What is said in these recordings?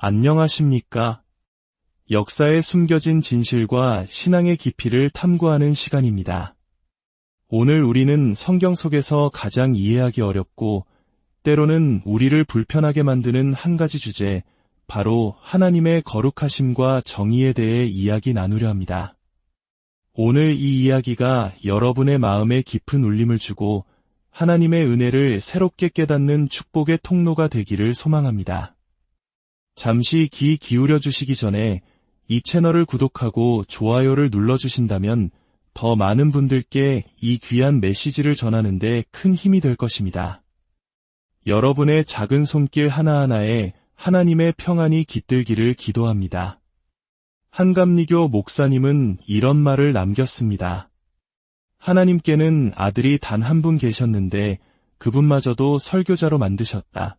안녕하십니까? 역사에 숨겨진 진실과 신앙의 깊이를 탐구하는 시간입니다. 오늘 우리는 성경 속에서 가장 이해하기 어렵고 때로는 우리를 불편하게 만드는 한 가지 주제, 바로 하나님의 거룩하심과 정의에 대해 이야기 나누려 합니다. 오늘 이 이야기가 여러분의 마음에 깊은 울림을 주고 하나님의 은혜를 새롭게 깨닫는 축복의 통로가 되기를 소망합니다. 잠시 귀 기울여 주시기 전에 이 채널을 구독하고 좋아요를 눌러주신다면 더 많은 분들께 이 귀한 메시지를 전하는데 큰 힘이 될 것입니다. 여러분의 작은 손길 하나하나에 하나님의 평안이 깃들기를 기도합니다. 한감리교 목사님은 이런 말을 남겼습니다. 하나님께는 아들이 단 한 분 계셨는데 그분마저도 설교자로 만드셨다.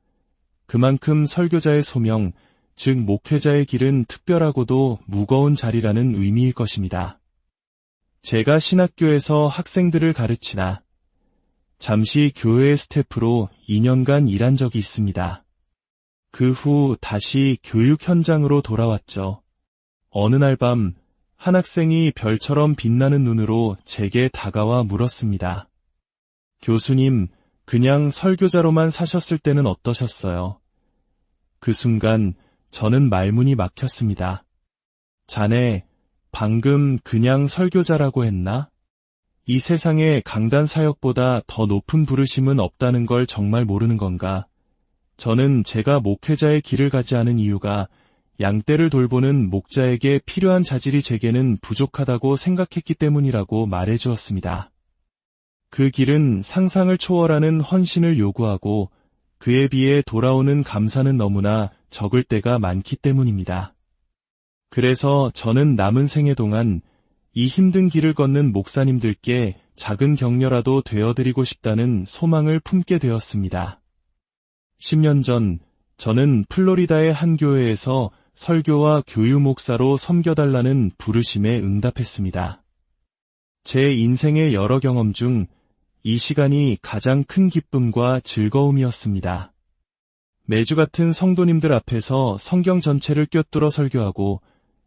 그만큼 설교자의 소명, 즉 목회자의 길은 특별하고도 무거운 자리라는 의미일 것입니다. 제가 신학교에서 학생들을 가르치다 잠시 교회 스태프로 2년간 일한 적이 있습니다. 그 후 다시 교육 현장으로 돌아왔죠. 어느 날 밤 한 학생이 별처럼 빛나는 눈으로 제게 다가와 물었습니다. 교수님, 그냥 설교자로만 사셨을 때는 어떠셨어요? 그 순간 저는 말문이 막혔습니다. 자네, 방금 그냥 설교자라고 했나? 이 세상에 강단 사역보다 더 높은 부르심은 없다는 걸 정말 모르는 건가? 저는 제가 목회자의 길을 가지 않은 이유가 양떼를 돌보는 목자에게 필요한 자질이 제게는 부족하다고 생각했기 때문이라고 말해 주었습니다. 그 길은 상상을 초월하는 헌신을 요구하고 그에 비해 돌아오는 감사는 너무나 적을 때가 많기 때문입니다. 그래서 저는 남은 생애 동안 이 힘든 길을 걷는 목사님들께 작은 격려라도 되어드리고 싶다는 소망을 품게 되었습니다. 10년 전 저는 플로리다의 한 교회에서 설교와 교유 목사로 섬겨달라는 부르심에 응답했습니다. 제 인생의 여러 경험 중 이 시간이 가장 큰 기쁨과 즐거움이었습니다. 매주 같은 성도님들 앞에서 성경 전체를 꿰뚫어 설교하고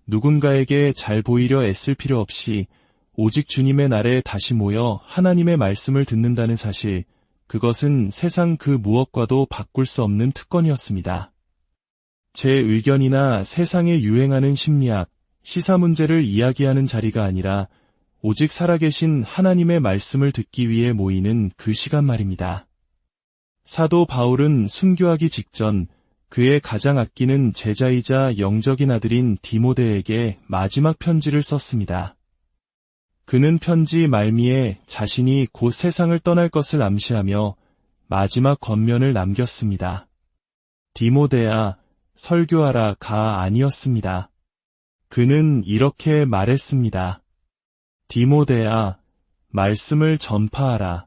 누군가에게 잘 보이려 애쓸 필요 없이 오직 주님의 날에 다시 모여 하나님의 말씀을 듣는다는 사실, 그것은 세상 그 무엇과도 바꿀 수 없는 특권이었습니다. 제 의견이나 세상에 유행하는 심리학, 시사 문제를 이야기하는 자리가 아니라 오직 살아계신 하나님의 말씀을 듣기 위해 모이는 그 시간 말입니다. 사도 바울은 순교하기 직전 그의 가장 아끼는 제자이자 영적인 아들인 디모데에게 마지막 편지를 썼습니다. 그는 편지 말미에 자신이 곧 세상을 떠날 것을 암시하며 마지막 권면을 남겼습니다. 디모데야, 설교하라 가 아니었습니다. 그는 이렇게 말했습니다. 디모데야, 말씀을 전파하라.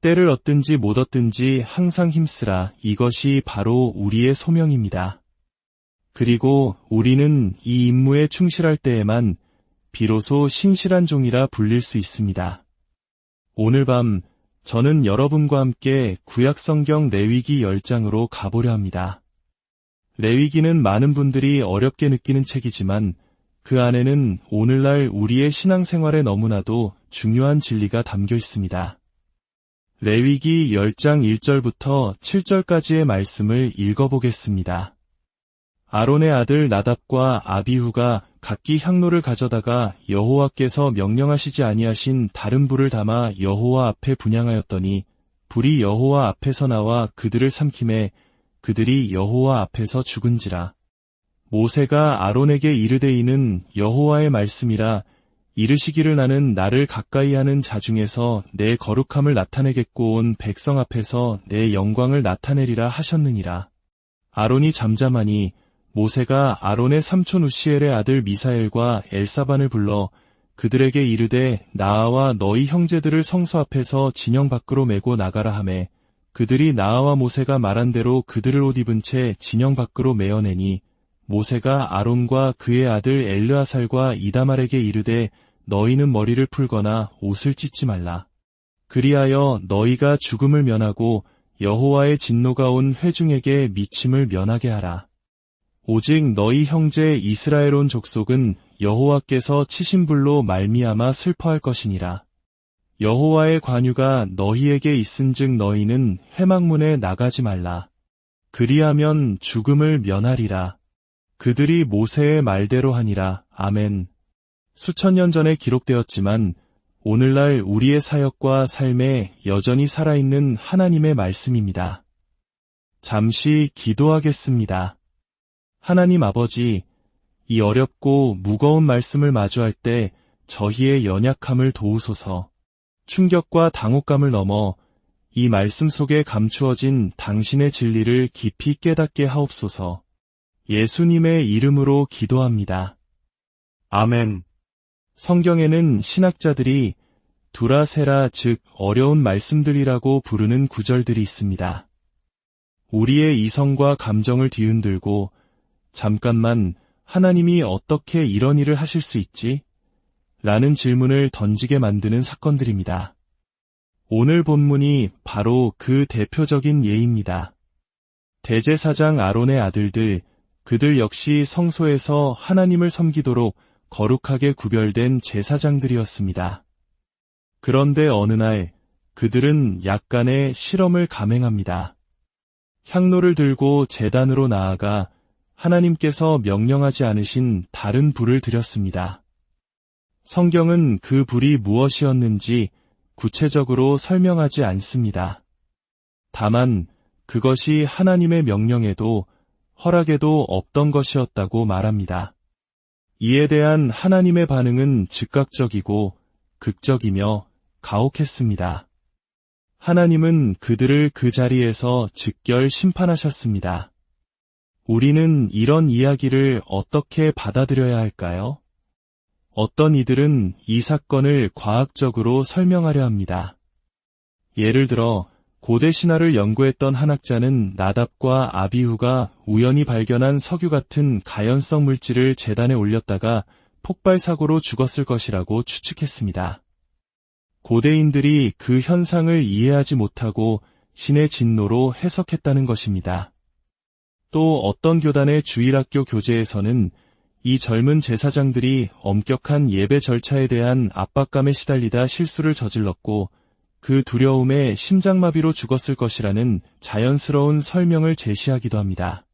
때를 얻든지 못 얻든지 항상 힘쓰라. 이것이 바로 우리의 소명입니다. 그리고 우리는 이 임무에 충실할 때에만 비로소 신실한 종이라 불릴 수 있습니다. 오늘 밤 저는 여러분과 함께 구약성경 레위기 10장으로 가보려 합니다. 레위기는 많은 분들이 어렵게 느끼는 책이지만 그 안에는 오늘날 우리의 신앙생활에 너무나도 중요한 진리가 담겨 있습니다. 레위기 10장 1절부터 7절까지의 말씀을 읽어보겠습니다. 아론의 아들 나답과 아비후가 각기 향로를 가져다가 여호와께서 명령하시지 아니하신 다른 불을 담아 여호와 앞에 분양하였더니 불이 여호와 앞에서 나와 그들을 삼킴에 그들이 여호와 앞에서 죽은지라. 모세가 아론에게 이르되 이는 여호와의 말씀이라 이르시기를 나는 나를 가까이 하는 자 중에서 내 거룩함을 나타내겠고 온 백성 앞에서 내 영광을 나타내리라 하셨느니라. 아론이 잠잠하니 모세가 아론의 삼촌 우시엘의 아들 미사엘과 엘사반을 불러 그들에게 이르되 나아와 너희 형제들을 성소 앞에서 진영 밖으로 메고 나가라 하매 그들이 나아와 모세가 말한 대로 그들을 옷 입은 채 진영 밖으로 메어내니 모세가 아론과 그의 아들 엘르아살과 이다말에게 이르되 너희는 머리를 풀거나 옷을 찢지 말라. 그리하여 너희가 죽음을 면하고 여호와의 진노가 온 회중에게 미침을 면하게 하라. 오직 너희 형제 이스라엘 온 족속은 여호와께서 치신 불로 말미암아 슬퍼할 것이니라. 여호와의 관유가 너희에게 있은즉 너희는 해망문에 나가지 말라. 그리하면 죽음을 면하리라. 그들이 모세의 말대로 하니라. 아멘. 수천 년 전에 기록되었지만 오늘날 우리의 사역과 삶에 여전히 살아있는 하나님의 말씀입니다. 잠시 기도하겠습니다. 하나님 아버지, 이 어렵고 무거운 말씀을 마주할 때 저희의 연약함을 도우소서. 충격과 당혹감을 넘어 이 말씀 속에 감추어진 당신의 진리를 깊이 깨닫게 하옵소서. 예수님의 이름으로 기도합니다. 아멘. 성경에는 신학자들이 두라세라 즉 어려운 말씀들이라고 부르는 구절들이 있습니다. 우리의 이성과 감정을 뒤흔들고 잠깐만 하나님이 어떻게 이런 일을 하실 수 있지? 라는 질문을 던지게 만드는 사건들입니다. 오늘 본문이 바로 그 대표적인 예입니다. 대제사장 아론의 아들들, 그들 역시 성소에서 하나님을 섬기도록 거룩하게 구별된 제사장들이었습니다. 그런데 어느 날 그들은 약간의 실험을 감행합니다. 향로를 들고 재단으로 나아가 하나님께서 명령하지 않으신 다른 불을 드렸습니다. 성경은 그 불이 무엇이었는지 구체적으로 설명하지 않습니다. 다만 그것이 하나님의 명령에도 허락에도 없던 것이었다고 말합니다. 이에 대한 하나님의 반응은 즉각적이고 극적이며 가혹했습니다. 하나님은 그들을 그 자리에서 즉결 심판하셨습니다. 우리는 이런 이야기를 어떻게 받아들여야 할까요? 어떤 이들은 이 사건을 과학적으로 설명하려 합니다. 예를 들어 고대 신화를 연구했던 한 학자는 나답과 아비후가 우연히 발견한 석유 같은 가연성 물질을 재단에 올렸다가 폭발 사고로 죽었을 것이라고 추측했습니다. 고대인들이 그 현상을 이해하지 못하고 신의 진노로 해석했다는 것입니다. 또 어떤 교단의 주일학교 교재에서는 이 젊은 제사장들이 엄격한 예배 절차에 대한 압박감에 시달리다 실수를 저질렀고 그 두려움에 심장마비로 죽었을 것이라는 자연스러운 설명을 제시하기도 합니다.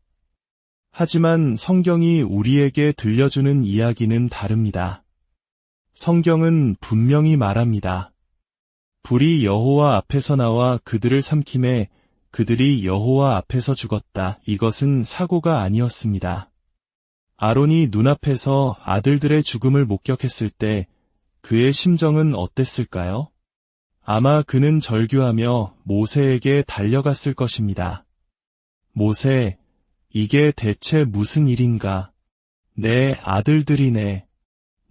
하지만 성경이 우리에게 들려주는 이야기는 다릅니다. 성경은 분명히 말합니다. 불이 여호와 앞에서 나와 그들을 삼킴에 그들이 여호와 앞에서 죽었다. 이것은 사고가 아니었습니다. 아론이 눈앞에서 아들들의 죽음을 목격했을 때 그의 심정은 어땠을까요? 아마 그는 절규하며 모세에게 달려갔을 것입니다. 모세, 이게 대체 무슨 일인가? 내 아들들이네.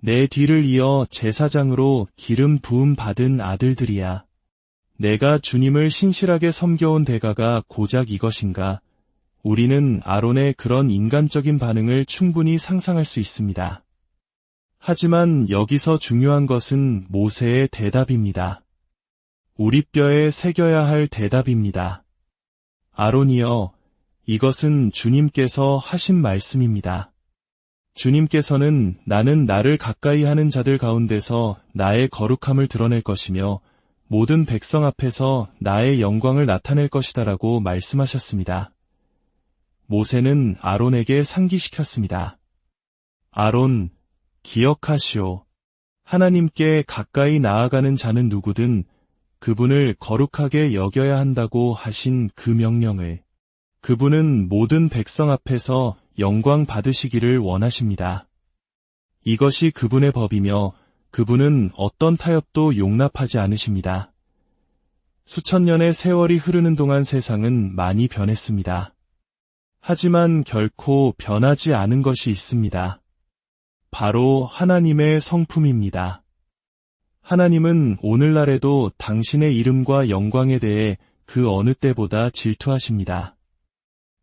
내 뒤를 이어 제사장으로 기름 부음 받은 아들들이야. 내가 주님을 신실하게 섬겨온 대가가 고작 이것인가? 우리는 아론의 그런 인간적인 반응을 충분히 상상할 수 있습니다. 하지만 여기서 중요한 것은 모세의 대답입니다. 우리 뼈에 새겨야 할 대답입니다. 아론이여, 이것은 주님께서 하신 말씀입니다. 주님께서는 나는 나를 가까이 하는 자들 가운데서 나의 거룩함을 드러낼 것이며 모든 백성 앞에서 나의 영광을 나타낼 것이다라고 말씀하셨습니다. 모세는 아론에게 상기시켰습니다. 아론, 기억하시오. 하나님께 가까이 나아가는 자는 누구든 그분을 거룩하게 여겨야 한다고 하신 그 명령을 그분은 모든 백성 앞에서 영광 받으시기를 원하십니다. 이것이 그분의 법이며 그분은 어떤 타협도 용납하지 않으십니다. 수천 년의 세월이 흐르는 동안 세상은 많이 변했습니다. 하지만 결코 변하지 않은 것이 있습니다. 바로 하나님의 성품입니다. 하나님은 오늘날에도 당신의 이름과 영광에 대해 그 어느 때보다 질투하십니다.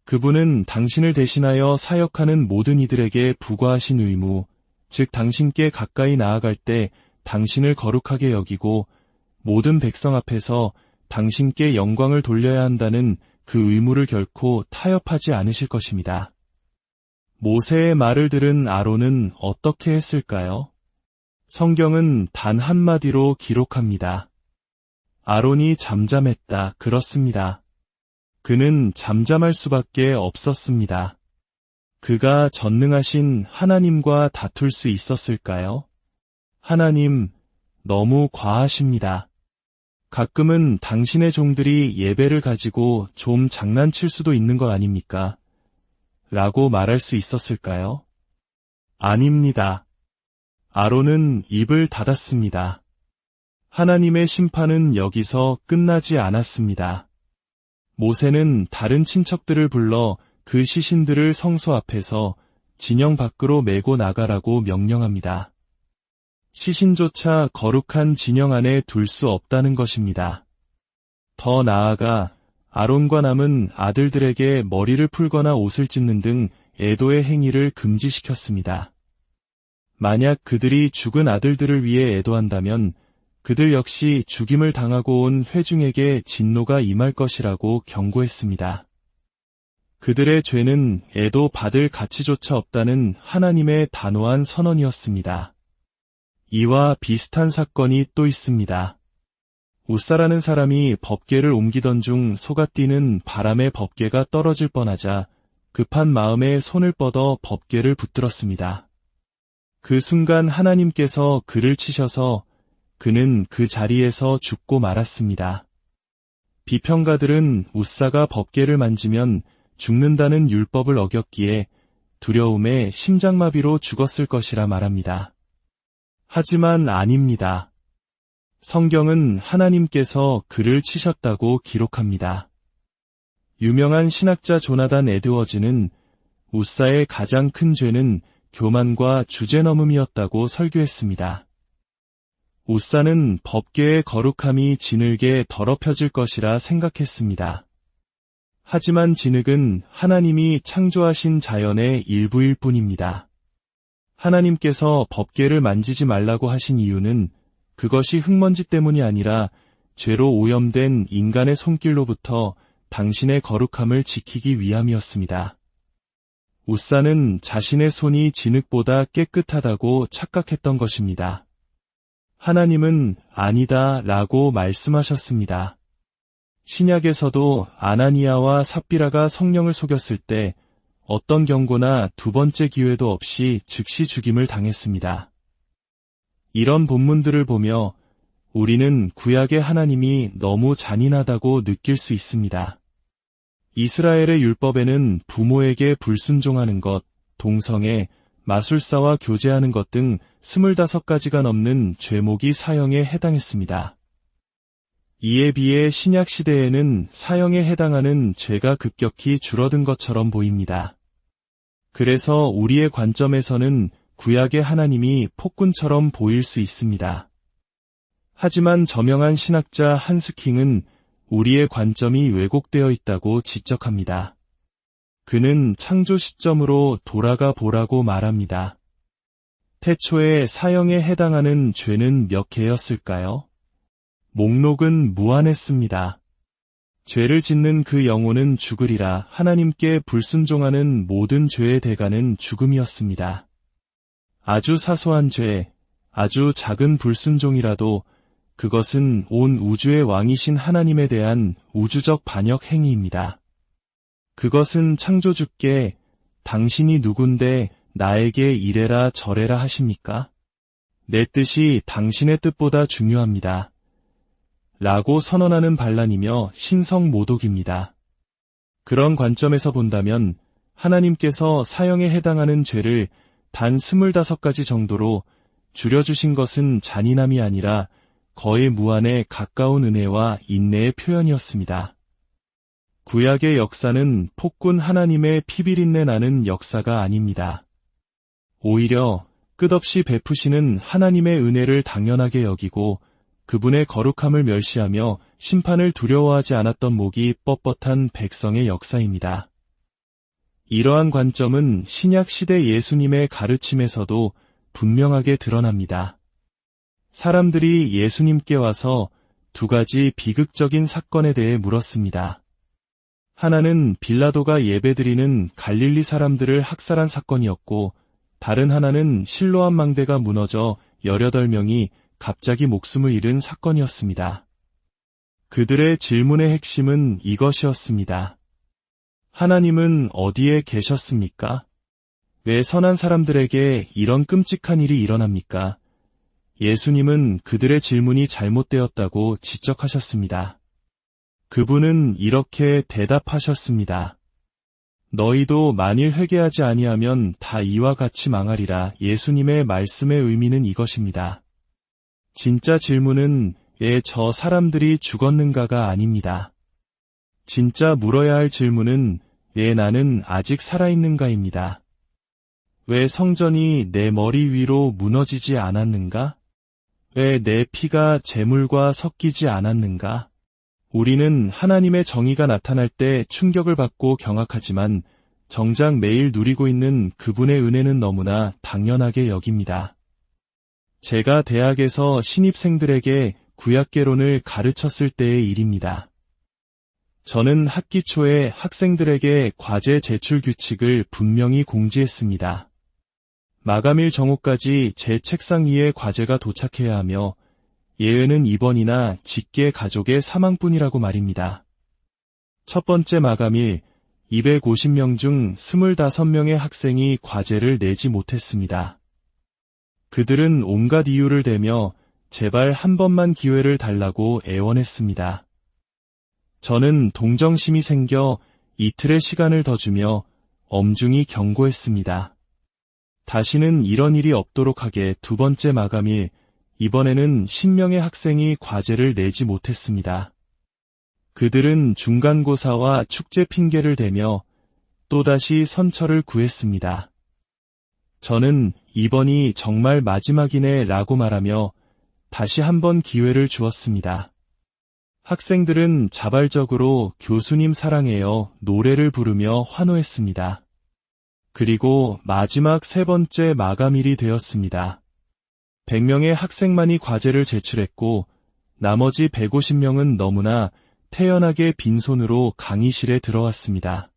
그분은 당신을 대신하여 사역하는 모든 이들에게 부과하신 의무, 즉 당신께 가까이 나아갈 때 당신을 거룩하게 여기고 모든 백성 앞에서 당신께 영광을 돌려야 한다는 그 의무를 결코 타협하지 않으실 것입니다. 모세의 말을 들은 아론은 어떻게 했을까요? 성경은 단 한마디로 기록합니다. 아론이 잠잠했다. 그렇습니다. 그는 잠잠할 수밖에 없었습니다. 그가 전능하신 하나님과 다툴 수 있었을까요? 하나님, 너무 과하십니다. 가끔은 당신의 종들이 예배를 가지고 좀 장난칠 수도 있는 것 아닙니까? 라고 말할 수 있었을까요? 아닙니다. 아론은 입을 닫았습니다. 하나님의 심판은 여기서 끝나지 않았습니다. 모세는 다른 친척들을 불러 그 시신들을 성소 앞에서 진영 밖으로 메고 나가라고 명령합니다. 시신조차 거룩한 진영 안에 둘 수 없다는 것입니다. 더 나아가 아론과 남은 아들들에게 머리를 풀거나 옷을 찢는 등 애도의 행위를 금지시켰습니다. 만약 그들이 죽은 아들들을 위해 애도한다면 그들 역시 죽임을 당하고 온 회중에게 진노가 임할 것이라고 경고했습니다. 그들의 죄는 애도 받을 가치조차 없다는 하나님의 단호한 선언이었습니다. 이와 비슷한 사건이 또 있습니다. 우사라는 사람이 법계를 옮기던 중 속아뛰는 바람에 법계가 떨어질 뻔하자 급한 마음에 손을 뻗어 법계를 붙들었습니다. 그 순간 하나님께서 그를 치셔서 그는 그 자리에서 죽고 말았습니다. 비평가들은 우사가 법계를 만지면 죽는다는 율법을 어겼기에 두려움에 심장마비로 죽었을 것이라 말합니다. 하지만 아닙니다. 성경은 하나님께서 그를 치셨다고 기록합니다. 유명한 신학자 조나단 에드워즈는 우사의 가장 큰 죄는 교만과 주제넘음이었다고 설교했습니다. 우사는 법계의 거룩함이 진흙에 더럽혀질 것이라 생각했습니다. 하지만 진흙은 하나님이 창조하신 자연의 일부일 뿐입니다. 하나님께서 법계를 만지지 말라고 하신 이유는 그것이 흙먼지 때문이 아니라 죄로 오염된 인간의 손길로부터 당신의 거룩함을 지키기 위함이었습니다. 우사는 자신의 손이 진흙보다 깨끗하다고 착각했던 것입니다. 하나님은 아니다 라고 말씀하셨습니다. 신약에서도 아나니아와 삽비라가 성령을 속였을 때 어떤 경고나 두 번째 기회도 없이 즉시 죽임을 당했습니다. 이런 본문들을 보며 우리는 구약의 하나님이 너무 잔인하다고 느낄 수 있습니다. 이스라엘의 율법에는 부모에게 불순종하는 것, 동성애, 마술사와 교제하는 것 등 25가지가 넘는 죄목이 사형에 해당했습니다. 이에 비해 신약 시대에는 사형에 해당하는 죄가 급격히 줄어든 것처럼 보입니다. 그래서 우리의 관점에서는 구약의 하나님이 폭군처럼 보일 수 있습니다. 하지만 저명한 신학자 한스킹은 우리의 관점이 왜곡되어 있다고 지적합니다. 그는 창조 시점으로 돌아가 보라고 말합니다. 태초에 사형에 해당하는 죄는 몇 개였을까요? 목록은 무한했습니다. 죄를 짓는 그 영혼은 죽으리라 하나님께 불순종하는 모든 죄의 대가는 죽음이었습니다. 아주 사소한 죄, 아주 작은 불순종이라도 그것은 온 우주의 왕이신 하나님에 대한 우주적 반역 행위입니다. 그것은 창조주께 당신이 누군데 나에게 이래라 저래라 하십니까? 내 뜻이 당신의 뜻보다 중요합니다. 라고 선언하는 반란이며 신성 모독입니다. 그런 관점에서 본다면 하나님께서 사형에 해당하는 죄를 단 25가지 정도로 줄여주신 것은 잔인함이 아니라 거의 무한에 가까운 은혜와 인내의 표현이었습니다. 구약의 역사는 폭군 하나님의 피비린내 나는 역사가 아닙니다. 오히려 끝없이 베푸시는 하나님의 은혜를 당연하게 여기고 그분의 거룩함을 멸시하며 심판을 두려워하지 않았던 목이 뻣뻣한 백성의 역사입니다. 이러한 관점은 신약 시대 예수님의 가르침에서도 분명하게 드러납니다. 사람들이 예수님께 와서 두 가지 비극적인 사건에 대해 물었습니다. 하나는 빌라도가 예배드리는 갈릴리 사람들을 학살한 사건이었고 다른 하나는 실로암 망대가 무너져 18명이 갑자기 목숨을 잃은 사건이었습니다. 그들의 질문의 핵심은 이것이었습니다. 하나님은 어디에 계셨습니까? 왜 선한 사람들에게 이런 끔찍한 일이 일어납니까? 예수님은 그들의 질문이 잘못되었다고 지적하셨습니다. 그분은 이렇게 대답하셨습니다. 너희도 만일 회개하지 아니하면 다 이와 같이 망하리라 예수님의 말씀의 의미는 이것입니다. 진짜 질문은 왜저 사람들이 죽었는가가 아닙니다. 진짜 물어야 할 질문은 왜 나는 아직 살아있는가입니다. 왜 성전이 내 머리 위로 무너지지 않았는가? 왜 내 피가 재물과 섞이지 않았는가? 우리는 하나님의 정의가 나타날 때 충격을 받고 경악하지만 정작 매일 누리고 있는 그분의 은혜는 너무나 당연하게 여깁니다. 제가 대학에서 신입생들에게 구약개론을 가르쳤을 때의 일입니다. 저는 학기 초에 학생들에게 과제 제출 규칙을 분명히 공지했습니다. 마감일 정오까지 제 책상 위에 과제가 도착해야 하며 예외는 입원이나 직계 가족의 사망뿐이라고 말입니다. 첫 번째 마감일 250명 중 25명의 학생이 과제를 내지 못했습니다. 그들은 온갖 이유를 대며 제발 한 번만 기회를 달라고 애원했습니다. 저는 동정심이 생겨 이틀의 시간을 더 주며 엄중히 경고했습니다. 다시는 이런 일이 없도록 하게 두 번째 마감일 이번에는 10명의 학생이 과제를 내지 못했습니다. 그들은 중간고사와 축제 핑계를 대며 또다시 선처를 구했습니다. 저는 이번이 정말 마지막이네 라고 말하며 다시 한번 기회를 주었습니다. 학생들은 자발적으로 교수님 사랑해요 노래를 부르며 환호했습니다. 그리고 마지막 세 번째 마감일이 되었습니다. 100명의 학생만이 과제를 제출했고 나머지 150명은 너무나 태연하게 빈손으로 강의실에 들어왔습니다.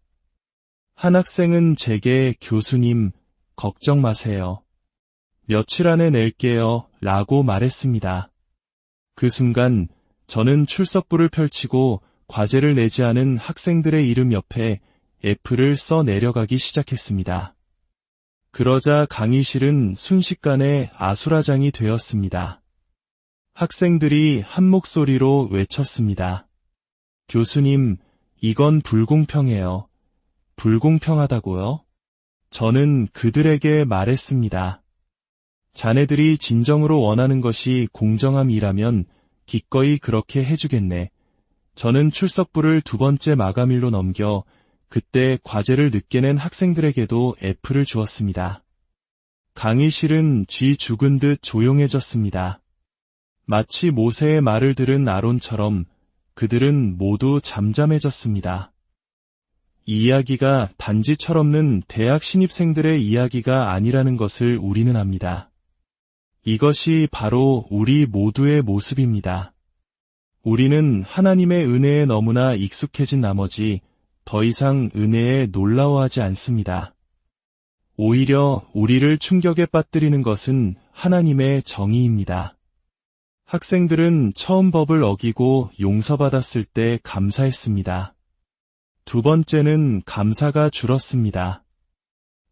한 학생은 제게 교수님, 걱정 마세요. 며칠 안에 낼게요. 라고 말했습니다. 그 순간 저는 출석부를 펼치고 과제를 내지 않은 학생들의 이름 옆에 F를 써 내려가기 시작했습니다. 그러자 강의실은 순식간에 아수라장이 되었습니다. 학생들이 한 목소리로 외쳤습니다. 교수님, 이건 불공평해요. 불공평하다고요? 저는 그들에게 말했습니다. 자네들이 진정으로 원하는 것이 공정함이라면 기꺼이 그렇게 해주겠네. 저는 출석부를 두 번째 마감일로 넘겨 그때 과제를 늦게 낸 학생들에게도 F를 주었습니다. 강의실은 쥐 죽은 듯 조용해졌습니다. 마치 모세의 말을 들은 아론처럼 그들은 모두 잠잠해졌습니다. 이 이야기가 단지 철없는 대학 신입생들의 이야기가 아니라는 것을 우리는 압니다. 이것이 바로 우리 모두의 모습입니다. 우리는 하나님의 은혜에 너무나 익숙해진 나머지 더 이상 은혜에 놀라워하지 않습니다. 오히려 우리를 충격에 빠뜨리는 것은 하나님의 정의입니다. 학생들은 처음 법을 어기고 용서받았을 때 감사했습니다. 두 번째는 감사가 줄었습니다.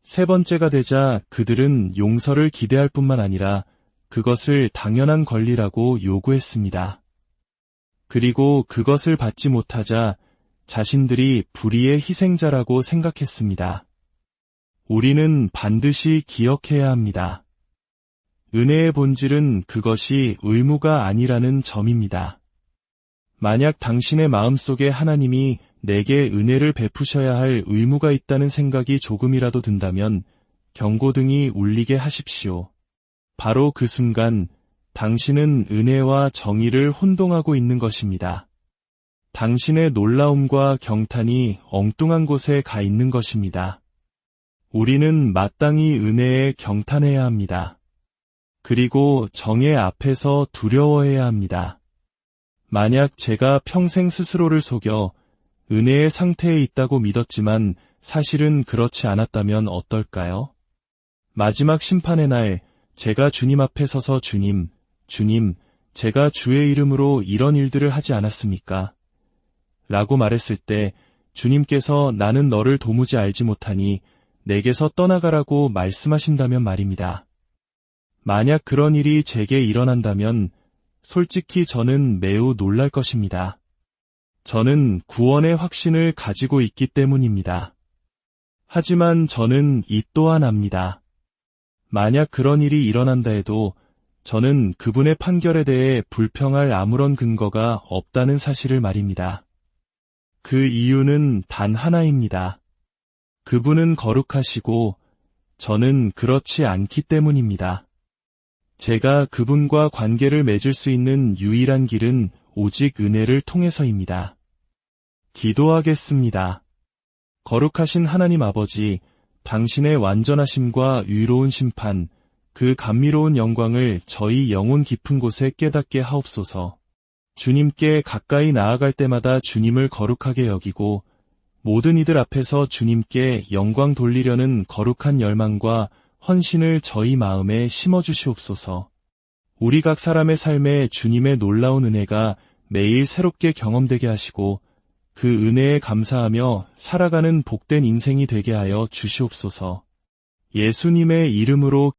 세 번째가 되자 그들은 용서를 기대할 뿐만 아니라 그것을 당연한 권리라고 요구했습니다. 그리고 그것을 받지 못하자 자신들이 불의의 희생자라고 생각했습니다. 우리는 반드시 기억해야 합니다. 은혜의 본질은 그것이 의무가 아니라는 점입니다. 만약 당신의 마음속에 하나님이 내게 은혜를 베푸셔야 할 의무가 있다는 생각이 조금이라도 든다면 경고등이 울리게 하십시오. 바로 그 순간 당신은 은혜와 정의를 혼동하고 있는 것입니다. 당신의 놀라움과 경탄이 엉뚱한 곳에 가 있는 것입니다. 우리는 마땅히 은혜에 경탄해야 합니다. 그리고 정의 앞에서 두려워해야 합니다. 만약 제가 평생 스스로를 속여 은혜의 상태에 있다고 믿었지만 사실은 그렇지 않았다면 어떨까요? 마지막 심판의 날, 제가 주님 앞에 서서 주님, 주님, 제가 주의 이름으로 이런 일들을 하지 않았습니까? 라고 말했을 때 주님께서 나는 너를 도무지 알지 못하니 내게서 떠나가라고 말씀하신다면 말입니다. 만약 그런 일이 제게 일어난다면 솔직히 저는 매우 놀랄 것입니다. 저는 구원의 확신을 가지고 있기 때문입니다. 하지만 저는 이 또한 압니다. 만약 그런 일이 일어난다 해도 저는 그분의 판결에 대해 불평할 아무런 근거가 없다는 사실을 말입니다. 그 이유는 단 하나입니다. 그분은 거룩하시고 저는 그렇지 않기 때문입니다. 제가 그분과 관계를 맺을 수 있는 유일한 길은 오직 은혜를 통해서입니다. 기도하겠습니다. 거룩하신 하나님 아버지, 당신의 완전하심과 유로운 심판, 그 감미로운 영광을 저희 영혼 깊은 곳에 깨닫게 하옵소서. 주님께 가까이 나아갈 때마다 주님을 거룩하게 여기고 모든 이들 앞에서 주님께 영광 돌리려는 거룩한 열망과 헌신을 저희 마음에 심어주시옵소서. 우리 각 사람의 삶에 주님의 놀라운 은혜가 매일 새롭게 경험되게 하시고 그 은혜에 감사하며 살아가는 복된 인생이 되게 하여 주시옵소서. 예수님의 이름으로